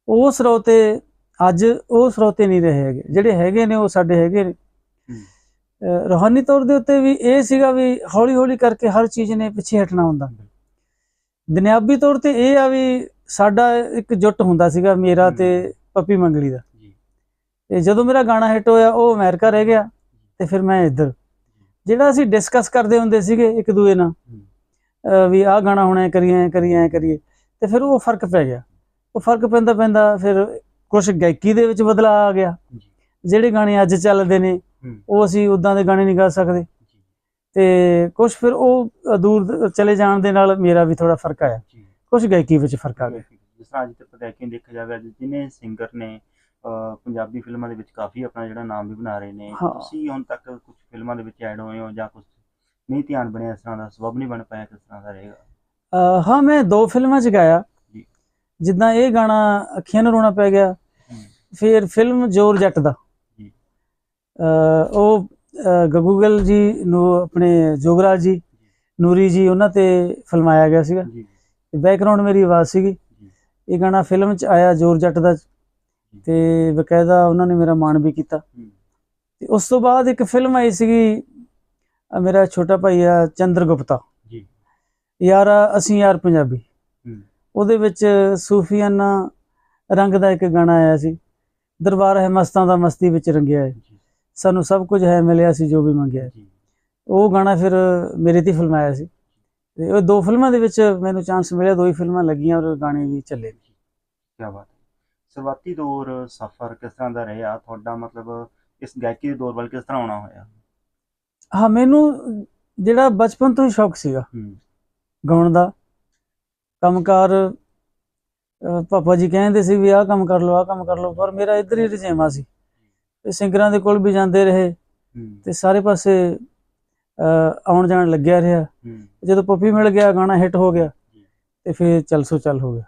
ਉਹ ਸਰੋਤੇ ਅੱਜ ਉਹ ਸਰੋਤੇ ਨਹੀਂ ਰਹੇ ਹੈਗੇ। ਜਿਹੜੇ ਹੈਗੇ ਨੇ ਉਹ ਸਾਡੇ ਹੈਗੇ ਨੇ। ਹੂੰ। ਰੂਹਾਨੀ ਤੌਰ ਦੇ ਉੱਤੇ ਵੀ ਇਹ ਸੀਗਾ ਵੀ ਹੌਲੀ ਹੌਲੀ ਕਰਕੇ ਹਰ ਚੀਜ਼ ਨੇ ਪਿੱਛੇ ਹਟਣਾ ਹੁੰਦਾ। ਦੁਨਿਆਵੀ ਤੌਰ ਤੇ ਇਹ ਆ ਵੀ ਸਾਡਾ ਇੱਕ ਜੁੱਟ ਹੁੰਦਾ ਸੀਗਾ ਮੇਰਾ। ਤੇ ਪੱਪੀ ਮੰਗਲੀ ਦਾ। ਤੇ ਜਦੋਂ ਮੇਰਾ ਗਾਣਾ ਹਿੱਟ ਹੋਇਆ ਉਹ ਅਮਰੀਕਾ ਰਹਿ ਗਿਆ ਤੇ ਫਿਰ ਮੈਂ ਇੱਧਰ। ਜਿਹੜਾ ਅਸੀਂ ਡਿਸਕਸ ਕਰਦੇ ਹੁੰਦੇ ਸੀਗੇ ਇੱਕ ਦੂਏ ਨਾਲ ਵੀ ਆਹ ਗਾਣਾ ਹੁਣ ਐ ਕਰੀਏ ਐ ਕਰੀਏ ਐ ਕਰੀਏ ਤੇ ਫਿਰ ਉਹ ਫ਼ਰਕ ਪੈ ਗਿਆ। ਉਹ ਫ਼ਰਕ ਪੈਂਦਾ ਪੈਂਦਾ ਫਿਰ ਕੁਝ ਗਾਇਕੀ ਦੇ ਵਿੱਚ ਬਦਲਾਅ ਆ ਗਿਆ। ਜਿਹੜੇ ਗਾਣੇ ਅੱਜ ਚੱਲਦੇ ਨੇ। ਉਹ ਅਸੀਂ ਉਦਾਂ ਦੇ ਗਾਣੇ ਨਹੀਂ ਗਾ ਸਕਦੇ। ਤੇ ਕੁਝ ਫਿਰ ਉਹ ਦੂਰ ਚਲੇ ਜਾਣ ਦੇ ਨਾਲ ਮੇਰਾ ਵੀ ਥੋੜਾ ਫ਼ਰਕ ਆਇਆ। ਕੁਝ ਗਾਇਕੀ ਵਿੱਚ ਫ਼ਰਕ ਆ ਗਿਆ। ਜਿਸ ਤਰ੍ਹਾਂ ਅੱਜ ਤੱਕ ਦੇਖੇ ਦੇਖਿਆ ਜਾਵੇ ਅੱਜ ਜਿਨੇ ਸਿੰਗਰ ਨੇ ਪੰਜਾਬੀ ਫਿਲਮਾਂ ਦੇ ਵਿੱਚ ਕਾਫੀ ਆਪਣਾ ਜਿਹੜਾ ਨਾਮ ਵੀ ਬਣਾ ਰਹੇ ਨੇ। ਤੁਸੀਂ ਹੁਣ ਤੱਕ ਕੁਝ ਫਿਲਮਾਂ ਦੇ ਵਿੱਚ ਐਡ ਹੋਏ ਹੋ ਜਾਂ ਕੁਝ ਨਹੀਂ ਧਿਆਨ ਬਣਿਆ ਇਸ ਤਰ੍ਹਾਂ ਦਾ ਸਬਬ ਨਹੀਂ ਬਣ ਪਾਇਆ ਕਿਸ ਤਰ੍ਹਾਂ ਦਾ ਰਹੇਗਾ? ਹਾਂ ਮੈਂ ਦੋ ਫਿਲਮਾਂ 'ਚ ਗਾਇਆ। ਜਿੱਦਾਂ ਇਹ ਗਾਣਾ ਅੱਖੀਆਂ ਨੂੰ ਰੋਣਾ ਪੈ ਗਿਆ। ਫਿਰ ਫਿਲਮ ਜੋਰ ਜੱਟ ਦਾ। ਉਹ ਅਹ ਗੱਗੂ ਗਿੱਲ ਜੀ ਨੂੰ ਆਪਣੇ ਜੋਗਰਾਜ ਜੀ ਨੂਰੀ ਜੀ ਉਹਨਾਂ ਤੇ ਫਿਲਮਾਇਆ ਗਿਆ ਸੀਗਾ। ਬੈਕਗ੍ਰਾਉਂਡ ਮੇਰੀ ਆਵਾਜ਼ ਸੀਗੀ। ਇਹ ਗਾਣਾ ਫਿਲਮ 'ਚ ਆਇਆ ਜੋਰ ਜੱਟ ਦਾ। ਤੇ ਬਕਾਇਦਾ ਉਹਨਾਂ ਨੇ ਮੇਰਾ ਮਾਣ ਵੀ ਕੀਤਾ। ਤੇ ਉਸ ਤੋਂ ਬਾਅਦ ਇੱਕ ਫਿਲਮ ਆਈ ਸੀਗੀ ਮੇਰਾ ਛੋਟਾ ਭਾਈ ਆ ਚੰਦਰ ਗੁਪਤਾ ਜੀ। ਯਾਰਾ ਅਸੀਂ ਯਾਰ ਪੰਜਾਬੀ। ਉਹਦੇ ਵਿੱਚ ਸੂਫੀਆਨਾ ਰੰਗ ਦਾ ਇੱਕ ਗਾਣਾ ਆਇਆ ਸੀ। ਦਰਬਾਰ ਹੈ ਮਸਤਾਂ ਦਾ ਮਸਤੀ ਵਿੱਚ ਰੰਗਿਆ ਹੈ। ਸਾਨੂੰ ਸਭ ਕੁਝ ਹੈ ਮਿਲਿਆ ਸੀ ਜੋ ਵੀ ਮੰਗਿਆ ਉਹ ਗਾਣਾ ਫਿਰ ਮੇਰੇ ਤੇ ਫਿਲਮਾਇਆ ਸੀ। ਤੇ ਉਹ ਦੋ ਫਿਲਮਾਂ ਦੇ ਵਿੱਚ ਮੈਨੂੰ ਚਾਂਸ ਮਿਲਿਆ ਦੋ ਹੀ ਫਿਲਮਾਂ ਲੱਗੀਆਂ ਔਰ ਗਾਣੇ ਵੀ ਚੱਲੇ। ਕੀ ਬਾਤ ਸ਼ੁਰੂਆਤੀ ਦੌਰ ਸਫ਼ਰ ਕਿਸ ਤਰ੍ਹਾਂ ਦਾ ਰਿਹਾ? ਤੁਹਾਡਾ ਮਤਲਬ ਇਸ ਗਾਇਕੀ ਦੇ ਦੌਰ ਵੱਲ ਕਿਸ ਤਰ੍ਹਾਂ ਆਉਣਾ ਹੋਇਆ? ਹਾਂ ਮੈਨੂੰ ਜਿਹੜਾ ਬਚਪਨ ਤੋਂ ਹੀ ਸ਼ੌਕ ਸੀਗਾ ਗਾਉਣ ਦਾ ਕੰਮਕਾਰ ਪਾਪਾ ਜੀ ਕਹਿੰਦੇ ਸੀ ਵੀ ਆਹ ਕੰਮ ਕਰ ਲਓ ਆਹ ਕੰਮ ਕਰ ਲਓ ਪਰ ਮੇਰਾ ਇੱਧਰ ਹੀ ਰੁਝੇਵਾਂ ਸੀ। ਤੇ ਸਿੰਗਰਾਂ ਦੇ ਕੋਲ ਵੀ ਜਾਂਦੇ ਰਹੇ ਤੇ ਸਾਰੇ ਪਾਸੇ ਆਉਣ ਜਾਣ ਲੱਗਿਆ ਰਿਹਾ। ਜਦੋਂ ਪੱਪੀ ਮਿਲ ਗਿਆ ਗਾਣਾ ਹਿੱਟ ਹੋ ਗਿਆ ਤੇ ਫਿਰ ਚੱਲ ਸੋ ਚੱਲ ਹੋ ਗਿਆ।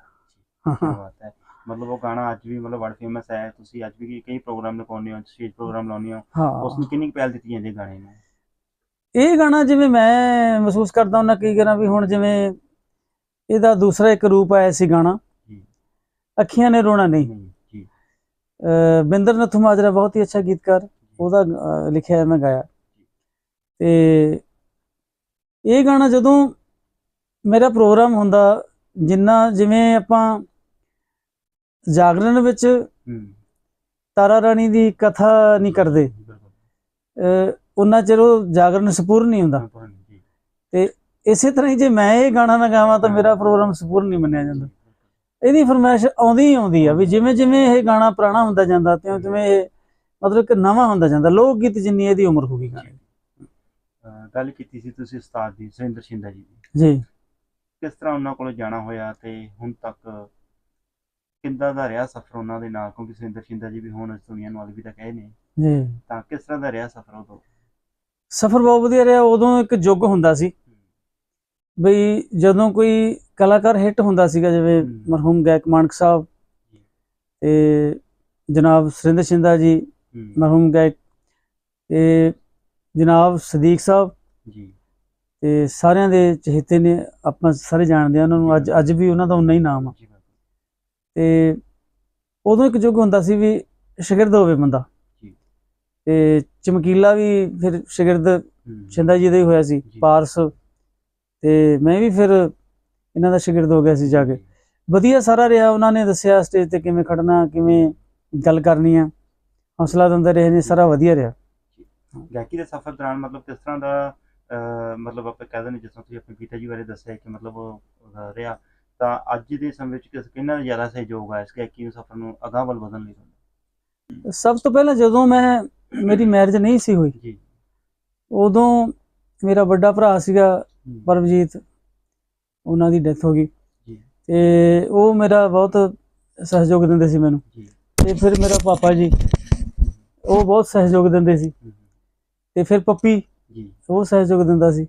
ਕੀ ਬਾਤ ਹੈ। ਮਤਲਬ ਉਹ ਗਾਣਾ ਅੱਜ ਵੀ ਮਤਲਬ ਬੜਾ ਫੇਮਸ ਹੈ। ਤੁਸੀਂ ਅੱਜ ਵੀ ਕਈ ਪ੍ਰੋਗਰਾਮ ਲਗਾਉਂਦੇ ਹੋ ਸਟੇਜ ਪ੍ਰੋਗਰਾਮ ਲਾਉਂਦੇ ਹੋ। ਉਸ ਨੂੰ ਕਿੰਨੀ ਪਹਿਲ ਦਿੱਤੀ ਜਾਂਦੀ ਹੈ ਗਾਣੇ ਨੂੰ? ਇਹ ਗਾਣਾ ਜਿਵੇਂ ਮੈਂ ਮਹਿਸੂਸ ਕਰਦਾ ਉਹਨਾਂ ਕੀ ਕਰਾਂ ਵੀ ਹੁਣ ਜਿਵੇਂ ਇਹਦਾ ਦੂਸਰਾ ਇੱਕ ਰੂਪ ਆਇਆ ਸੀ ਗਾਣਾ। ਅੱਖੀਆਂ ਨੇ ਰੋਣਾ ਨਹੀਂ। ਬਿੰਦਰ ਨਥੂ ਮਾਜਰਾ ਬਹੁਤ ਹੀ ਅੱਛਾ ਗੀਤਕਾਰ ਉਹਦਾ ਲਿਖਿਆ ਮੈਂ ਗਾਇਆ। ਤੇ ਇਹ ਗਾਣਾ ਜਦੋਂ ਮੇਰਾ ਪ੍ਰੋਗਰਾਮ ਹੁੰਦਾ ਜਿੰਨਾ ਜਿਵੇਂ ਆਪਾਂ ਜਾਗਰਣ ਵਿੱਚ ਤਾਰਾ ਰਾਣੀ ਦੀ ਕਥਾ ਨਹੀਂ ਕਰਦੇ ਉਹਨਾਂ ਚਿਰ ਉਹ ਜਾਗਰਣ ਸੰਪੂਰਨ ਨਹੀਂ ਹੁੰਦਾ। ਜੀ। ਇਸੇ ਤਰ੍ਹਾਂ ਹੀ ਜੇ ਮੈਂ ਇਹ ਗਾਣਾ ਨਾ ਗਾਵਾਂ ਤਾਂ ਮੇਰਾ ਪ੍ਰੋਗਰਾਮ ਸੰਪੂਰਨ ਨਹੀਂ ਮੰਨਿਆ ਜਾਂਦਾ। ਇਹਦੀ ਫਰਮਾਇਸ਼ ਆਉਂਦੀ ਹੀ ਆਉਂਦੀ ਆ ਵੀ ਜਿਵੇਂ ਜਿਵੇਂ ਇਹ ਗਾਣਾ ਪੁਰਾਣਾ ਹੁੰਦਾ ਜਾਂਦਾ ਤਿਉਂ ਤਿਵੇਂ ਇਹ ਮਤਲਬ ਕਿ ਨਵਾਂ ਹੁੰਦਾ ਜਾਂਦਾ। ਲੋਕ ਗੀਤ ਜਿੰਨੀ ਇਹਦੀ ਉਮਰ ਹੋ ਗਈ ਗਾਣੇ ਦੀ। ਅਹ ਗੱਲ ਕੀਤੀ ਸੀ ਤੁਸੀਂ ਉਸਤਾਦ ਦੀ ਸੁਰਿੰਦਰ ਸ਼ਿੰਦਾ ਜੀ ਦੀ। ਜੀ। ਕਿਸ ਤਰ੍ਹਾਂ ਉਹਨਾਂ ਕੋਲ ਜਾਣਾ ਹੋਇਆ ਤੇ ਹੁਣ ਤੱਕ ਕਿੰਦਾ ਦਾ ਰਿਹਾ ਸਫ਼ਰ ਉਹਨਾਂ ਦੇ ਨਾਲ? ਕਿਉਂਕਿ ਸੁਰਿੰਦਰ ਸ਼ਿੰਦਾ ਜੀ ਵੀ ਹੁਣ ਇਸ ਦੁਨੀਆ ਨੂੰ ਅਲਵਿਦਾ ਕਹੇ ਨੇ। ਜੀ। ਤਾਂ ਕਿਸ ਤਰ੍ਹਾਂ ਦਾ ਰਿਹਾ ਸਫ਼ਰ ਉਦੋਂ? ਸਫ਼ਰ ਬਹੁਤ ਵਧੀਆ ਰਿਹਾ। ਉਦੋਂ ਇੱਕ ਯੁੱਗ ਹੁੰਦਾ ਸੀ ਬਈ ਜਦੋਂ ਕੋਈ ਕਲਾਕਾਰ ਹਿੱਟ ਹੁੰਦਾ ਸੀਗਾ ਜਿਵੇਂ ਹਮ। ਮਰਹੂਮ ਗਾਇਕ ਮਾਨਕ ਸਾਹਿਬ। ਤੇ ਜਨਾਬ ਸੁਰਿੰਦਰ ਸ਼ਿੰਦਾ ਜੀ ਮਰਹੂਮ ਗਾਇਕ ਤੇ ਜਨਾਬ ਸਦੀਕ ਸਾਹਿਬ ਜੀ ਤੇ ਸਾਰਿਆਂ ਦੇ ਚਹੇਤੇ ਨੇ ਆਪਾਂ ਸਾਰੇ ਜਾਣਦੇ ਆ ਉਹਨਾਂ ਨੂੰ ਅੱਜ ਅੱਜ ਵੀ ਉਹਨਾਂ ਦਾ ਉਨਾ ਹੀ ਨਾਮ ਆ। ਤੇ ਉਦੋਂ ਇੱਕ ਯੁੱਗ ਹੁੰਦਾ ਸੀ ਵੀ ਸ਼ਾਗਿਰਦ ਹੋਵੇ ਬੰਦਾ। ਤੇ ਚਮਕੀਲਾ ਵੀ ਫਿਰ ਸ਼ਾਗਿਰਦ ਛਿੰਦਾ ਜੀ ਦਾ ਹੀ ਹੋਇਆ ਸੀ। ਪਾਰਸ ਤੇ ਮੈਂ ਵੀ ਫਿਰ ਇਹਨਾਂ ਦਾ ਸ਼ਾਗਿਰਦ ਹੋ ਗਿਆ ਸੀ ਜਾ ਕੇ। ਵਧੀਆ ਸਾਰਾ ਰਿਹਾ ਉਹਨਾਂ ਨੇ ਦੱਸਿਆ ਸਟੇਜ ਤੇ ਕਿਵੇਂ ਖੜਨਾ ਕਿਵੇਂ ਗੱਲ ਕਰਨੀ ਆ। ਹੌਸਲਾ ਦਿੰਦੇ ਰਹੇ ਨੇ ਸਾਰਾ ਵਧੀਆ ਰਿਹਾ। ਗਾਇਕੀ ਦੇ ਸਫ਼ਰ ਦੌਰਾਨ ਮਤਲਬ ਕਿਸ ਤਰ੍ਹਾਂ ਦਾ ਮਤਲਬ ਆਪਾਂ ਕਹਿ ਦਿੰਦੇ ਜਿਸ ਤਰ੍ਹਾਂ ਤੁਸੀਂ ਆਪਣੇ ਪਿਤਾ ਜੀ ਬਾਰੇ ਦੱਸਿਆ ਕਿ ਮਤਲਬ ਰਿਹਾ ਤਾਂ ਅੱਜ ਦੇ ਸਮੇਂ ਵਿੱਚ ਕਿਸ ਕਿੰਨਾ ਜ਼ਿਆਦਾ ਸਹਿਯੋਗ ਹੈ ਇਸ ਗਾਇਕੀ ਨੂੰ ਸਫ਼ਰ ਨੂੰ ਅਗਾਂਹ ਵੱਲ ਵਧਣ ਲਈ? ਸਭ ਤੋਂ ਪਹਿਲਾਂ ਜਦੋਂ ਮੈਂ ਮੇਰੀ ਮੈਰਿਜ ਨਹੀਂ ਸੀ ਹੋਈ ਜੀ। ਉਦੋਂ ਮੇਰਾ ਵੱਡਾ ਭਰਾ ਸੀਗਾ ਪਰਮਜੀਤ। ਉਹਨਾਂ ਦੀ ਡੈਥ ਹੋ ਗਈ। ਤੇ ਉਹ ਮੇਰਾ ਬਹੁਤ ਸਹਿਯੋਗ ਦਿੰਦੇ ਸੀ ਮੈਨੂੰ। ਤੇ ਫਿਰ ਮੇਰਾ ਪਾਪਾ ਜੀ ਉਹ ਬਹੁਤ ਸਹਿਯੋਗ ਦਿੰਦੇ ਸੀ। ਤੇ ਫਿਰ ਪੱਪੀ ਉਹ ਸਹਿਯੋਗ ਦਿੰਦਾ ਸੀ।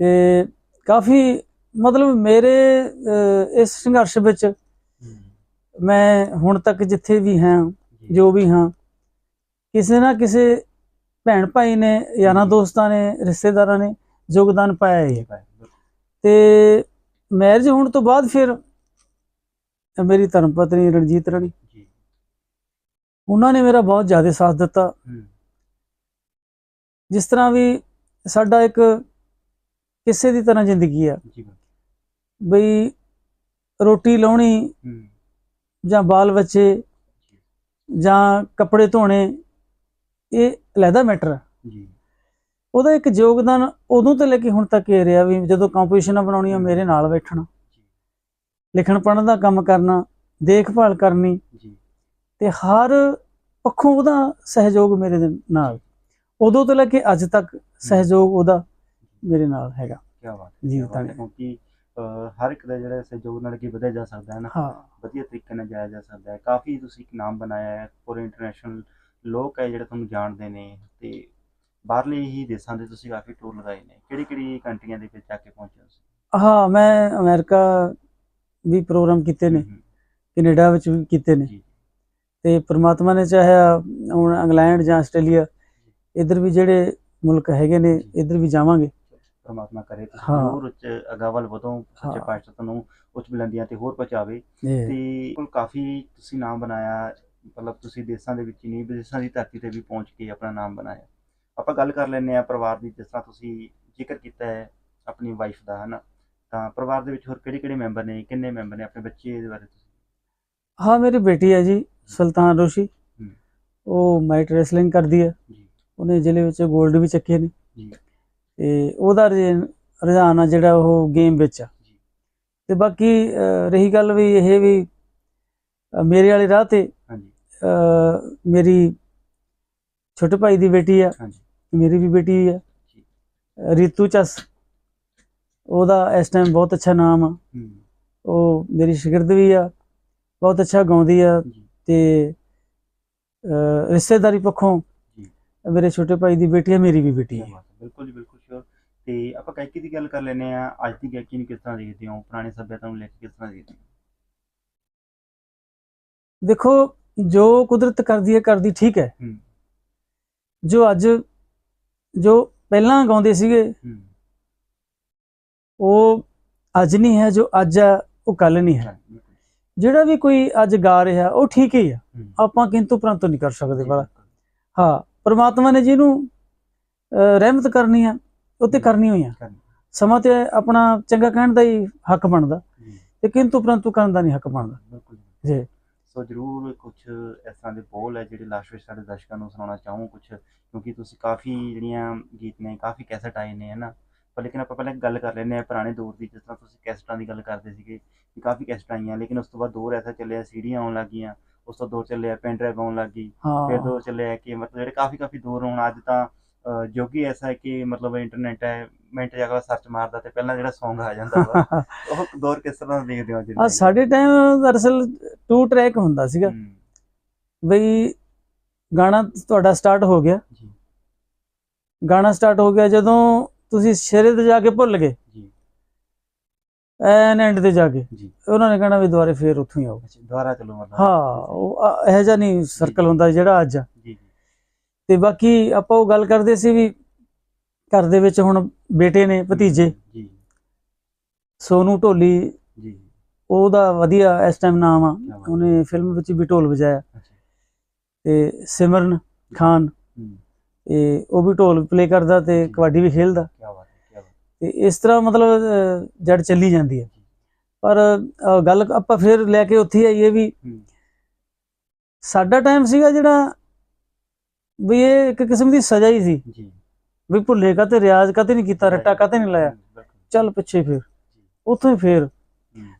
ਤੇ ਕਾਫੀ ਮਤਲਬ ਮੇਰੇ ਇਸ ਸੰਘਰਸ਼ ਵਿੱਚ ਮੈਂ ਹੁਣ ਤੱਕ ਜਿੱਥੇ ਵੀ ਹਾਂ ਜੀ, ਵੀ ਹਾਂ ਕਿਸੇ ਨਾ ਕਿਸੇ ਭੈਣ ਭਾਈ ਨੇ ਯਾਰਾਂ ਦੋਸਤਾਂ ਨੇ ਰਿਸ਼ਤੇਦਾਰਾਂ ਨੇ ਯੋਗਦਾਨ ਪਾਇਆ ਹੀ ਹੈ। ਤੇ ਮੈਰਿਜ ਹੋਣ ਤੋਂ ਬਾਅਦ ਫਿਰ ਮੇਰੀ ਧਰਮ ਪਤਨੀ ਰਣਜੀਤ ਰਾਣੀ ਜੀ। ਉਹਨਾਂ ਨੇ ਮੇਰਾ ਬਹੁਤ ਜ਼ਿਆਦਾ ਸਾਥ ਦਿੱਤਾ। ਜਿਸ ਤਰ੍ਹਾਂ ਵੀ ਸਾਡਾ ਇੱਕ ਕਿਸੇ ਦੀ ਤਰ੍ਹਾਂ ਜ਼ਿੰਦਗੀ ਆ। ਬਈ ਰੋਟੀ ਲਾਉਣੀ ਜਾਂ ਬਾਲ ਬੱਚੇ ਜਾਂ। ਕੱਪੜੇ ਧੋਣੇ ਇਹ ਅਲੱਗਾ ਮੈਟਰ ਆ। ਜੀ। ਉਹਦਾ ਇੱਕ ਯੋਗਦਾਨ ਉਦੋਂ ਤੋਂ ਲੈ ਕੇ ਹੁਣ ਤੱਕ ਇਹ ਰਿਹਾ ਵੀ ਜਦੋਂ ਕੰਪੋਜੀਸ਼ਨਾਂ ਬਣਾਉਣੀਆਂ ਮੇਰੇ ਨਾਲ ਬੈਠਣਾ। ਲਿਖਣ ਪੜ੍ਹਨ ਦਾ ਕੰਮ ਕਰਨਾ ਦੇਖਭਾਲ ਕਰਨੀ ਤੇ ਹਰ ਪੱਖੋਂ ਉਹਦਾ ਸਹਿਯੋਗ ਮੇਰੇ ਨਾਲ। ਉਦੋਂ ਤੋਂ ਲੈ ਕੇ ਅੱਜ ਤੱਕ ਸਹਿਯੋਗ ਉਹਦਾ ਮੇਰੇ ਨਾਲ ਹੈਗਾ। ਕੀ ਬਾਤ ਜੀ। ਕਿਉਂਕਿ ਹਰ ਇੱਕ ਦਾ ਜਿਹੜਾ ਸਹਿਯੋਗ ਨਾਲ ਅੱਗੇ ਵਧਿਆ ਜਾ ਸਕਦਾ ਹੈ ਨਾ। ਵਧੀਆ ਤਰੀਕੇ ਨਾਲ ਜਾਇਆ ਜਾ ਸਕਦਾ ਹੈ। ਕਾਫੀ ਤੁਸੀਂ ਇੱਕ ਨਾਮ ਬਣਾਇਆ ਹੈ ਪੂਰੇ ਇੰਟਰਨੈਸ਼ਨਲ ਲੋਕ ਹੈ ਜਿਹੜੇ ਤੁਹਾਨੂੰ ਜਾਣਦੇ ਨੇ ਤੇ ਬਾਹਰਲੇ ਹੀ ਦੇਸ਼ਾਂ ਦੇ ਤੁਸੀਂ ਕਾਫੀ ਟੂਰ ਲਗਾਏ ਨੇ। ਕਿਹੜੀ ਕਿਹੜੀ ਕੰਟਰੀਆਂ ਦੇ ਵਿੱਚ ਜਾ ਕੇ ਪਹੁੰਚੇ ਹੋ ਤੁਸੀਂ? ਹਾਂ ਮੈਂ ਅਮਰੀਕਾ ਵੀ ਪ੍ਰੋਗਰਾਮ ਕੀਤੇ ਨੇ। ਹਮ, ਕੈਨੇਡਾ ਵਿੱਚ ਵੀ ਕੀਤੇ ਨੇ। ਜੀ। ਤੇ ਪ੍ਰਮਾਤਮਾ ਨੇ ਚਾਹਿਆ ਹੁਣ ਇੰਗਲੈਂਡ ਜਾਂ ਆਸਟ੍ਰੇਲੀਆ ਇਧਰ ਵੀ ਜਿਹੜੇ ਮੁਲਕ ਹੈਗੇ ਨੇ ਇਧਰ ਵੀ ਜਾਵਾਂਗੇ। ਪਰਮਾਤਮਾ ਕਰੇ ਤੁਸੀਂ ਹਾਂ। ਹੋਰ ਉੱਚ ਅਗਾਂਹ ਵੱਲ ਵਧੋ ਸੱਚੇ ਹਾਂ। ਪਾਤਸ਼ਾਹ ਤੁਹਾਨੂੰ ਉੱਚ ਬੁਲੰਦੀਆਂ ਤੇ ਹੋਰ ਪਹੁੰਚਾਵੇ। ਇਹ ਤੇ ਕੋਲ ਕਾਫੀ ਤੁਸੀਂ ਨਾਮ ਬਣਾਇਆ ਮਤਲਬ ਤੁਸੀਂ ਦੇਸ਼ਾਂ ਦੇ ਵਿੱਚ ਹੀ ਨਹੀਂ ਵਿਦੇਸ਼ਾਂ ਦੀ ਧਰਤੀ ਤੇ ਵੀ ਪਹੁੰਚ ਕੇ ਆਪਣਾ ਨਾਮ ਬਣਾਇਆ। ਆਪਾਂ ਗੱਲ ਕਰ ਲੈਂਦੇ ਆ ਪਰਿਵਾਰ ਦੀ ਜਿਸ ਤਰ੍ਹਾਂ ਤੁਸੀਂ ਜ਼ਿਕਰ ਕੀਤਾ ਹੈ ਆਪਣੀ ਵਾਈਫ ਦਾ ਹਨਾ? ਤਾਂ ਪਰਿਵਾਰ ਦੇ ਵਿੱਚ ਹੋਰ ਕਿਹੜੇ ਕਿਹੜੇ ਮੈਂਬਰ ਨੇ ਕਿੰਨੇ ਮੈਂਬਰ ਨੇ ਆਪਣੇ ਬੱਚੇ ਦੇ ਬਾਰੇ ਤੁਸੀਂ? ਹਾਂ ਮੇਰੀ ਬੇਟੀ ਹੈ ਜੀ ਸੁਲਤਾਨ ਰੋਸ਼ੀ। ਉਹ ਮਾਈਟ ਰੈਸਲਿੰਗ ਕਰਦੀ ਹੈ। ਜੀ। ਉਹਨੇ ਜ਼ਿਲ੍ਹੇ ਵਿੱਚ 골ਡ ਵੀ ਚੱਕੇ ਨੇ। ਜੀ। ਤੇ ਉਹਦਾ ਰੁਝਾਨ- ਆ ਜਿਹੜਾ ਉਹ ਗੇਮ ਵਿੱਚ ਆ। ਤੇ ਬਾਕੀ ਰਹੀ ਗੱਲ ਵੀ ਇਹ ਵੀ ਮੇਰੇ ਵਾਲੇ ਰਾਹ ਤੇ ਮੇਰੀ ਛੋਟੇ ਭਾਈ ਦੀ ਬੇਟੀ ਆ। ਹਾਂਜੀ। ਮੇਰੀ ਵੀ ਬੇਟੀ ਜੀ ਰੀਤੂ ਚਸ। ਉਹਦਾ ਇਸ ਟਾਈਮ ਬਹੁਤ ਅੱਛਾ ਨਾਮ ਆ। ਹੂੰ। ਉਹ ਮੇਰੀ ਸ਼ਾਗਿਰਦ ਵੀ ਆ। ਬਹੁਤ ਅੱਛਾ ਗਾਉਂਦੀ ਆ ਤੇ ਰਿਸ਼ਤੇਦਾਰੀ ਪੱਖੋਂ ਮੇਰੇ ਛੋਟੇ ਭਾਈ ਦੀ ਬੇਟੀ ਆ ਮੇਰੀ ਵੀ ਬੇਟੀ ਹੈ ਹੈ, ਬਿਲਕੁਲ ਜੀ ਬਿਲਕੁਲ ਸ਼ੋਰ ਤੇ ਆਪਾਂ ਗਾਇਕੀ ਦੀ ਗੱਲ ਕਰ ਲੈਂਦੇ ਆ ਅੱਜ ਦੀ ਗਾਇਕੀ ਨੂੰ ਕਿਸ ਤਰ੍ਹਾਂ ਦੇਖਦੇ ਹੋ? ਪੁਰਾਣੇ ਸੱਭਿਅਤਾ ਨੂੰ ਲੈ ਕੇ ਕਿਸ ਤਰ੍ਹਾਂ ਦੇਖਦੇ ਹੋ? ਦੇਖੋ ਜੋ ਕੁਦਰਤ ਕਰਦੀ ਹੈ ਕਰਦੀ ਠੀਕ ਹੈ। ਹੂੰ। ਜੋ ਅੱਜ ਜੋ ਪਹਿਲਾਂ ਗਾਉਂਦੇ ਸੀਗੇ ਹੂੰ। ਉਹ ਅੱਜ ਨਹੀਂ ਹੈ ਜੋ ਅੱਜ ਆ ਉਹ ਕੱਲ ਨਹੀਂ ਹੈ। ਜਿਹੜਾ ਵੀ ਕੋਈ ਅੱਜ ਗਾ ਰਿਹਾ ਉਹ ਠੀਕ ਹੀ ਆ ਹੂੰ। ਆਪਾਂ ਕਿੰਤੂ ਪ੍ਰੰਤੂ ਨਹੀਂ ਕਰ ਸਕਦੇ ਬਿਲਕੁਲ। ਹਾਂ ਪ੍ਰਮਾਤਮਾ ਨੇ ਜਿਹਨੂੰ ਰਹਿਮਤ ਕਰਨੀ ਆ ਉਹ ਤੇ ਹੂੰ। ਕਰਨੀ ਹੋਈ ਆ। ਸਮਾਂ ਤੇ ਆਪਣਾ ਚੰਗਾ ਕਹਿਣ ਦਾ ਹੀ ਹੱਕ ਬਣਦਾ। ਤੇ ਕਿੰਤੂ ਪ੍ਰੰਤੂ ਕਰਨ ਦਾ ਨਹੀਂ ਹੱਕ ਬਣਦਾ। ਜੀ। ਸੋ ਜਰੂਰ ਕੁਝ ਇਸ ਤਰ੍ਹਾਂ ਦੇ ਬੋਲ ਹੈ ਜਿਹੜੇ ਲਾਸਟ ਵਿੱਚ ਸਾਡੇ ਦਰਸ਼ਕਾਂ ਨੂੰ ਸੁਣਾਉਣਾ ਚਾਹੂੰ ਕੁਝ ਕਿਉਂਕਿ ਤੁਸੀਂ ਕਾਫੀ ਜਿਹੜੀਆਂ ਗੀਤ ਨੇ ਕਾਫੀ ਕੈਸਟ ਆਏ ਨੇ ਹਨਾ? ਪਰ ਲੇਕਿਨ ਆਪਾਂ ਪਹਿਲਾਂ ਗੱਲ ਕਰ ਲੈਂਦੇ ਆ ਪੁਰਾਣੇ ਦੌਰ ਦੀ ਜਿਸ ਤਰ੍ਹਾਂ ਤੁਸੀਂ ਕੈਸਟਾਂ ਦੀ ਗੱਲ ਕਰਦੇ ਸੀਗੇ ਕਿ ਕਾਫੀ ਕੈਸਟਾਂ ਆਈਆਂ ਲੇਕਿਨ ਉਸ ਤੋਂ ਬਾਅਦ ਦੌਰ ਐਸਾ ਚੱਲਿਆ ਸੀਡੀਆਂ ਆਉਣ ਲੱਗੀਆਂ ਉਸ ਤੋਂ ਦੌਰ ਚੱਲਿਆ ਪੈਨ ਡਰਾਈਵ ਆਉਣ ਲੱਗੀ ਫਿਰ ਦੌਰ ਚੱਲਿਆ ਕਿ ਮਤਲਬ ਜਿਹੜੇ ਕਾਫੀ ਕਾਫੀ ਦੌਰ ਹੁਣ ਅੱਜ ਤਾਂ ਹੀ ਐਸਾ ਹੈ ਕਿ ਮਤਲਬ ਇੰਟਰਨੈਟ ਹੈ ਮਿੰਟ ਜਾ ਕੇ ਸਰਚ ਮਾਰਦਾ ਤੇ ਪਹਿਲਾਂ ਜਿਹੜਾ Song ਆ ਜਾਂਦਾ ਵਾ ਉਹ ਦੌਰ ਕਿਸ ਤਰ੍ਹਾਂ ਦਾ ਦੇਖਦੇ ਹੋ ਅੱਜ ਆ ਸਾਡੇ ਟਾਈਮ ਦਰਅਸਲ ਟੂ ਟਰੈਕ ਹੁੰਦਾ ਸੀਗਾ। ਬਈ ਗਾਣਾ ਤੁਹਾਡਾ ਸਟਾਰਟ ਹੋ ਗਿਆ। ਜੀ। ਗਾਣਾ ਸਟਾਰਟ ਹੋ ਗਿਆ ਜਦੋਂ ਤੁਸੀਂ ਸਿਰੇ ਤੇ ਜਾ ਕੇ ਭੁੱਲ ਗਏ। ਜੀ। ਐਨ ਐਂਡ ਤੇ ਜਾ ਕੇ। ਜੀ। ਉਹਨਾਂ ਨੇ ਕਹਿਣਾ ਵੀ ਦੁਬਾਰੇ ਫੇਰ ਉੱਥੋਂ ਹੀ ਆਓ। ਦੁਬਾਰਾ ਚਲੋ ਮਤਲਬ। ਹਾਂ ਉਹ ਇਹੋ ਜਿਹਾ ਨਹੀਂ ਸਰਕਲ ਹੁੰਦਾ ਜਿਹੜਾ ਅੱਜ ਜੀ ਜੀ। ਤੇ ਬਾਕੀ ਆਪਾਂ ਉਹ ਗੱਲ ਕਰਦੇ ਸੀ ਵੀ ਘਰ ਦੇ ਵਿੱਚ ਹੁਣ ਬੇਟੇ ਨੇ ਭਤੀਜੇ। ਜੀ। ਸੋਨੂ ਢੋਲੀ ਜੀ। ਉਹਦਾ ਵਧੀਆ ਇਸ ਟਾਈਮ ਨਾਮ ਆ। ਉਹਨੇ ਫਿਲਮ ਵਿੱਚ ਵੀ ਢੋਲ ਵਜਾਇਆ। ਤੇ ਸਿਮਰਨ ਖਾਨ। ਤੇ ਉਹ ਵੀ ਢੋਲ ਪਲੇ ਕਰਦਾ ਤੇ। ਕਬੱਡੀ ਵੀ ਖੇਲਦਾ। ਤੇ ਇਸ ਤਰ੍ਹਾਂ ਮਤਲਬ ਜੜ ਚੱਲੀ ਜਾਂਦੀ ਹੈ। ਪਰ ਗੱਲ ਆਪਾਂ ਫਿਰ ਲੈ ਕੇ ਉੱਥੇ ਆਈਏ ਵੀ ਸਾਡਾ ਟਾਈਮ ਸੀਗਾ ਜਿਹੜਾ ਵੀ ਇਹ ਇੱਕ ਕਿਸਮ ਦੀ ਸਜ਼ਾ ਹੀ ਸੀ। ਜੀ। ਵੀ ਭੁੱਲੇ ਕਾ ਤੇ ਰਿਆਜ਼ ਕਾਤੇ ਨਹੀਂ ਕੀਤਾ ਰੱਟਾ ਕਾਤੇ ਨਹੀਂ ਲਾਇਆ। ਚੱਲ ਪਿੱਛੇ ਫਿਰ। ਉੱਥੋਂ ਹੀ ਫਿਰ।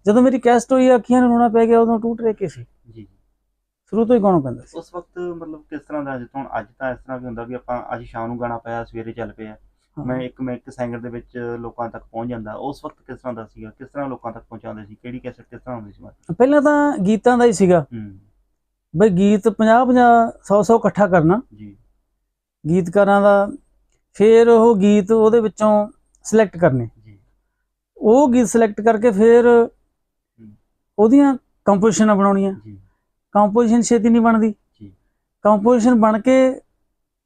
ਜਦੋਂ ਮੇਰੀ ਕੈਸਟ ਹੋਈ ਅੱਖੀਆਂ ਨੂੰ ਰੋਣਾ ਪੈ ਗਿਆ ਉਦੋਂ ਟੂਟ ਰੇ ਕੇ ਸੀ ਜੀ। ਸ਼ੁਰੂ ਤੋਂ ਹੀ ਗਾਉਣਾ ਪੈਂਦਾ ਸੀ? ਉਸ ਵਕਤ ਮਤਲਬ ਕਿਸ ਤਰ੍ਹਾਂ ਦਾ ਹੁਣ ਅੱਜ ਤਾਂ ਇਸ ਤਰ੍ਹਾਂ ਵੀ ਹੁੰਦਾ ਵੀ ਆਪਾਂ ਅੱਜ ਸ਼ਾਮ ਨੂੰ ਗਾਣਾ ਪਾਇਆ ਸਵੇਰੇ ਚੱਲ ਪਿਆ। ਮੈਂ ਇੱਕ ਮੈਂ ਇੱਕ ਸੈਂਗਰ ਦੇ ਵਿੱਚ ਲੋਕਾਂ ਤੱਕ ਪਹੁੰਚ ਜਾਂਦਾ। ਉਸ ਵਕਤ ਕਿਸ ਤਰ੍ਹਾਂ ਦਾ ਸੀਗਾ? ਕਿਸ ਤਰ੍ਹਾਂ ਲੋਕਾਂ ਤੱਕ ਪਹੁੰਚਾਉਂਦੇ ਸੀ? ਕਿਹੜੀ ਕੈਸਟ ਕਿਸ ਤਰ੍ਹਾਂ ਹੁੰਦੀ ਸੀ? ਪਹਿਲਾਂ ਤਾਂ ਗੀਤਾਂ ਦਾ ਹੀ ਸੀਗਾ। ਹੂੰ। ਬਈ ਗੀਤ 50 50 100 100 ਇਕੱਠਾ ਕਰਨਾ। ਜੀ। ਗੀਤਕਾਰਾਂ ਦਾ ਫਿਰ ਉਹ ਗੀਤ ਉਹਦੇ ਵਿੱਚੋਂ ਸਿਲੈਕਟ ਕਰਨੇ। ਜੀ। ਉਹ ਗੀਤ ਸਿਲੈਕਟ ਕਰਕੇ ਫਿਰ ਉਹਦੀਆਂ ਕੰਪੋਜੀਸ਼ਨਾਂ ਬਣਾਉਣੀਆਂ। ਜੀ। ਕੰਪੋਜੀਸ਼ਨ ਛੇਤੀ ਨਹੀਂ ਬਣਦੀ। ਜੀ। ਕੰਪੋਜੀਸ਼ਨ ਬਣ ਕੇ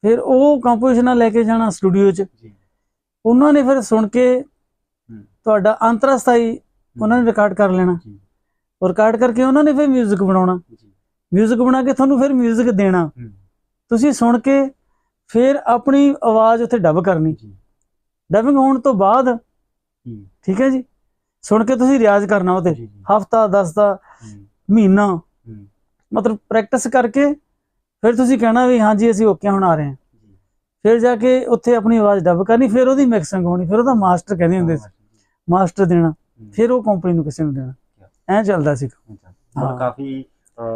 ਫਿਰ ਉਹ ਕੰਪੋਜੀਸ਼ਨਾਂ ਲੈ ਕੇ ਜਾਣਾ ਸਟੂਡੀਓ 'ਚ। ਜੀ। ਉਹਨਾਂ ਨੇ ਫਿਰ ਸੁਣ ਕੇ ਤੁਹਾਡਾ ਅੰਤਰਸਥਾਈ ਉਹਨਾਂ ਨੇ ਰਿਕਾਰਡ ਕਰ ਲੈਣਾ। ਜੀ। ਰਿਕਾਰਡ ਕਰਕੇ ਉਹਨਾਂ ਨੇ ਫਿਰ 뮤직 ਬਣਾਉਣਾ। ਜੀ। 뮤직 ਬਣਾ ਕੇ ਤੁਹਾਨੂੰ ਫਿਰ 뮤직 ਦੇਣਾ ਹੂੰ ਤੁਸੀਂ ਸੁਣ ਕੇ ਫਿਰ ਆਪਣੀ ਆਵਾਜ਼ ਉੱਥੇ ਡਬ ਕਰਨੀ ਜੀ ਡਬਿੰਗ ਹੋਣ ਤੋਂ ਬਾਅਦ ਹੂੰ ਠੀਕ ਹੈ ਜੀ ਸੁਣ ਕੇ ਤੁਸੀਂ ਰਿਆਜ਼ ਕਰਨਾ ਉਹਤੇ ਜੀ ਜੀ ਹਫਤਾ 10 ਦਾ ਹੂੰ ਮਹੀਨਾ ਹੂੰ ਮਤਲਬ ਪ੍ਰੈਕਟਿਸ ਕਰਕੇ ਫਿਰ ਤੁਸੀਂ ਕਹਿਣਾ ਵੀ ਹਾਂਜੀ ਅਸੀਂ ਓਕੇ ਹੁਣ ਆ ਰਹੇ ਹਾਂ ਜੀ ਫਿਰ ਜਾ ਕੇ ਉੱਥੇ ਆਪਣੀ ਆਵਾਜ਼ ਡਬ ਕਰਨੀ ਫਿਰ ਉਹਦੀ ਮਿਕਸਿੰਗ ਹੋਣੀ ਫਿਰ ਉਹਦਾ ਮਾਸਟਰ ਕਹਿੰਦੇ ਹੁੰਦੇ ਸੀ ਮਾਸਟਰ ਦੇਣਾ ਹੂੰ। ਫਿਰ ਉਹ ਕੰਪਨੀ ਨੂੰ ਕਿਸੇ ਨੂੰ ਦੇਣਾ ਐਂ ਚੱਲਦਾ ਸੀ ਅੱਛਾ। ਮਤਲਬ ਹਾਂ। ਕਾਫੀ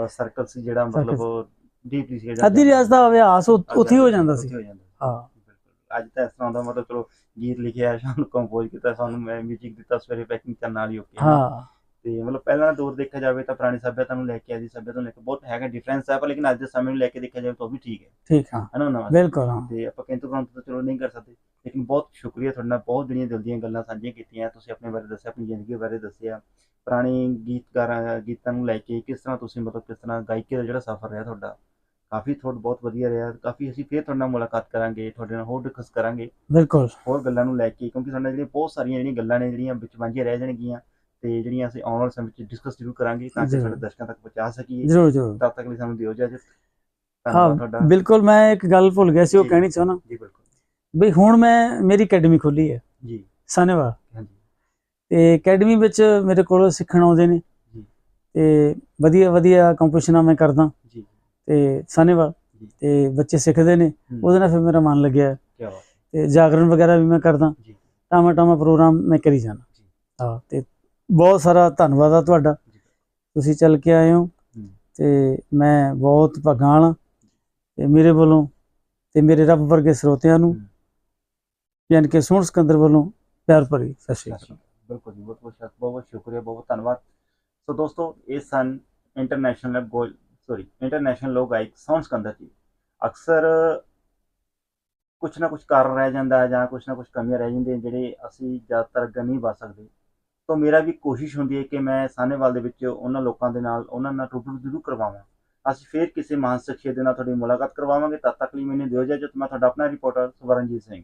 ਸਰਕਲ ਸੀ ਜਿਹੜਾ ਮਤਲਬ ਡੀਪਲੀ ਸੀ ਜਿਹੜਾ ਅੱਧੀ ਰਿਆਜ਼ ਦਾ ਅਭਿਆਸ ਉੱਥੇ ਹੀ ਜਾਂਦਾ ਸੀ। ਹੋ ਜਾਂਦਾ ਅੱਜ ਤਾਂ ਇਸ ਤਰ੍ਹਾਂ ਦਾ ਮਤਲਬ ਚਲੋ ਗੀਤ ਲਿਖਿਆ ਸਾਨੂੰ ਕੰਪੋਜ਼ ਕੀਤਾ ਸਾਨੂੰ ਮੈਂ 뮤직 ਦਿੱਤਾ ਸਵੇਰੇ ਪੈਕਿੰਗ ਕਰਨ ਹੀ ਓਕੇ ਹਾਂ ਤੇ ਮਤਲਬ ਪਹਿਲਾਂ ਦਾ ਦੌਰ ਦੇਖਿਆ ਜਾਵੇ ਤਾਂ ਪੁਰਾਣੀ ਸੱਭਿਅਤਾ ਨੂੰ ਲੈ ਕੇ ਆਦੀ ਸੱਭਿਅਤਾ ਨੂੰ ਲੈ ਕੇ ਬਹੁਤ ਹੈਗਾ ਡਿਫਰੈਂਸ ਹੈ ਪਰ ਲੇਕਿਨ ਅੱਜ ਦੇ ਸਮੇਂ ਨੂੰ ਲੈ ਕੇ ਦੇਖਿਆ ਜਾਵੇ ਤਾਂ ਉਹ ਵੀ ਠੀਕ ਹੈ। ਠੀਕ ਹਾਂ। ਹੈ ਨਾ ਬਿਲਕੁਲ ਹਾਂ। ਤੇ ਆਪਾਂ ਕਿੰਤੂ ਪਰੰਤੂ ਤਾਂ ਚਲੋ ਨਹੀਂ ਕਰ ਸਕਦੇ। ਲੇਕਿਨ ਬਹੁਤ ਸ਼ੁਕਰੀਆ ਤੁਹਾਡੇ ਨਾਲ ਬਹੁਤ ਜਿਹੜੀਆਂ ਦਿਲ ਦੀਆਂ ਗੱਲਾਂ ਸਾਂਝੀਆਂ ਕੀਤੀਆਂ। ਤੁਸੀਂ ਆਪਣੇ ਬਾਰੇ ਦੱਸਿਆ ਆਪਣੀ ਜ਼ਿੰਦਗੀ ਬਾਰੇ ਦੱਸਿਆ। ਪੁਰਾਣੇ ਗੀਤਕਾਰਾਂ ਗੀਤਾਂ ਨੂੰ ਲੈ ਕੇ ਕਿਸ ਤਰ੍ਹਾਂ ਤੁਸੀਂ ਮਤਲਬ ਕਿਸ ਤਰ੍ਹਾਂ ਗਾਇਕੀ ਦਾ ਜਿਹੜਾ ਸਫ਼ਰ ਰਿਹਾ ਤੁਹਾਡਾ ਕਾਫੀ ਤੁਹਾਡਾ ਬਹੁਤ ਵਧੀਆ ਰਿਹਾ। ਕਾਫੀ ਅਸੀਂ ਫੇਰ ਤੁਹਾਡੇ ਨਾਲ ਮੁਲਾਕਾਤ ਕਰਾਂਗੇ ਤੁਹਾਡੇ ਨਾਲ ਹੋਰ ਡਿਸਕਸ ਕਰਾਂਗੇ। ਬਿਲਕੁਲ। ਹੋਰ ਗੱਲਾਂ ਨੂੰ ਲੈ ਕੇ ਕਿਉਂਕਿ ਸਾਡੇ ਜਿਹੜੀਆਂ ਬਹੁਤ ਸਾਰੀਆਂ ਜਿਹੜੀਆਂ ਗੱਲਾਂ ਨੇ ਜਿਹੜੀਆਂ ਵਿੱਚ ਵਾਂਝੀਆਂ ਰਹਿ ਜਾਣਗੀਆਂ ਤੇ ਜਿਹੜੀਆਂ ਅਸੀਂ ਆਉਣ ਵਾਲੇ ਸਮੇਂ ਵਿੱਚ ਡਿਸਕਸ ਜ਼ਰੂਰ ਕਰਾਂਗੇ ਤਾਂ ਕਿ। ਸਾਡੇ ਦਰਸ਼ਕਾਂ ਤੱਕ ਪਹੁੰਚਾ ਸਕੀਏ। ਜਰੂਰ ਜਰੂਰ। ਤਦ ਤੱਕ ਲਈ ਸਾਨੂੰ ਦਿਓ ਇਜਾਜ਼ਤ। ਹਾਂ ਬਿਲਕੁਲ ਮੈਂ ਇੱਕ ਗੱਲ ਭੁੱਲ ਗਿਆ ਸੀ ਉਹ। ਕਹਿਣੀ ਚਾਹਣਾ ਜੀ ਬਿਲਕੁਲ। ਬਈ ਹੁਣ ਮੈਂ ਮੇਰੀ ਅਕੈਡਮੀ ਖੋਲੀ ਹੈ। ਜੀ। ਸਾਨੇਵਾਲ। ਹਾਂਜੀ। ਤੇ ਅਕੈਡਮੀ ਵਿੱਚ ਮੇਰੇ ਕੋਲ ਸਿੱਖਣ ਆਉਂਦੇ ਨੇ। ਜੀ। ਤੇ ਵਧੀਆ ਵਧੀਆ ਕੰਪੋਜੀਸ਼ਨਾਂ ਮੈਂ ਕਰਦਾ। ਜੀ। ਤੇ ਸਾਨੇਵਾਲ। ਜੀ। ਤੇ ਬੱਚੇ ਸਿੱਖਦੇ ਨੇ। ਉਹਦੇ ਨਾਲ ਫਿਰ ਮੇਰਾ ਮਨ ਲੱਗਿਆ। ਕਿਆ ਬਾਤ ਤੇ ਜਾਗਰਣ ਵਗੈਰਾ ਵੀ ਮੈਂ ਕਰਦਾ। ਜੀ। ਟਾਮਾ ਟਾਮਾ ਪ੍ਰੋਗਰਾਮ ਮੈਂ ਕਰੀ ਜਾਣਾ। ਜੀ। ਹਾਂ ਤੇ ਬਹੁਤ ਸਾਰਾ ਧੰਨਵਾਦ ਆ ਤੁਹਾਡਾ। ਤੁਸੀਂ ਚੱਲ ਕੇ ਆਏ ਹੋ। ਤੇ ਮੈਂ ਬਹੁਤ ਭਾਗਾਂ ਵਾਲਾ ਤੇ ਮੇਰੇ ਵੱਲੋਂ ਤੇ ਮੇਰੇ ਰੱਬ ਵਰਗੇ ਸਰੋਤਿਆਂ ਨੂੰ। ਯਾਨੀ ਕਿ ਸੋਹਣ ਸਿਕੰਦਰ ਵੱਲੋਂ ਪਿਆਰ ਭਰੀ ਸਤਿ ਸ਼੍ਰੀ ਅਕਾਲ। ਬਿਲਕੁਲ ਜੀ, ਬਹੁਤ ਬਹੁਤ ਸ਼ੁਕ- ਬਹੁਤ ਸ਼ੁਕਰੀਆ, ਬਹੁਤ ਧੰਨਵਾਦ। ਸੋ ਦੋਸਤੋ, ਇਹ ਸਨ ਇੰਟਰਨੈਸ਼ਨਲ ਗੋਲ ਸੌਰੀ ਇੰਟਰਨੈਸ਼ਨਲ ਲੋਕ ਗਾਇਕ ਸੋਹਣ ਕੰਦਰ ਜੀ। ਅਕਸਰ ਕੁਛ ਨਾ ਕੁਛ ਕਾਰਨ ਰਹਿ ਜਾਂਦਾ ਹੈ ਜਾਂ ਕੁਛ ਨਾ ਕੁਛ ਕਮੀਆਂ ਰਹਿ ਜਾਂਦੀਆਂ ਜਿਹੜੇ ਅਸੀਂ ਜ਼ਿਆਦਾਤਰ ਅੱਗੇ ਨਹੀਂ ਵੱਧ ਸਕਦੇ। ਤਾਂ ਮੇਰਾ ਵੀ ਕੋਸ਼ਿਸ਼ ਹੁੰਦੀ ਹੈ ਕਿ ਮੈਂ ਸਾਨੇਵਾਲ ਦੇ ਵਿੱਚ ਉਹਨਾਂ ਲੋਕਾਂ ਦੇ ਨਾਲ ਉਹਨਾਂ ਨਾਲ ਰੂਬਰੂ ਜ਼ਰੂਰ ਕਰਵਾਵਾਂ। ਅਸੀਂ ਫੇਰ ਕਿਸੇ ਮਹਾਨ ਸ਼ਖਸੀਅਤ ਦੇ ਨਾਲ ਤੁਹਾਡੀ ਮੁਲਾਕਾਤ ਕਰਵਾਵਾਂਗੇ। ਤਦ ਤੱਕ ਲਈ ਮੈਨੂੰ ਦਿਓ ਇਜਾਜ਼ਤ। ਮੈਂ ਤੁਹਾਡਾ ਆਪਣਾ ਰਿਪੋਰਟਰ ਸਵਰਨਜੀਤ ਸਿੰਘ।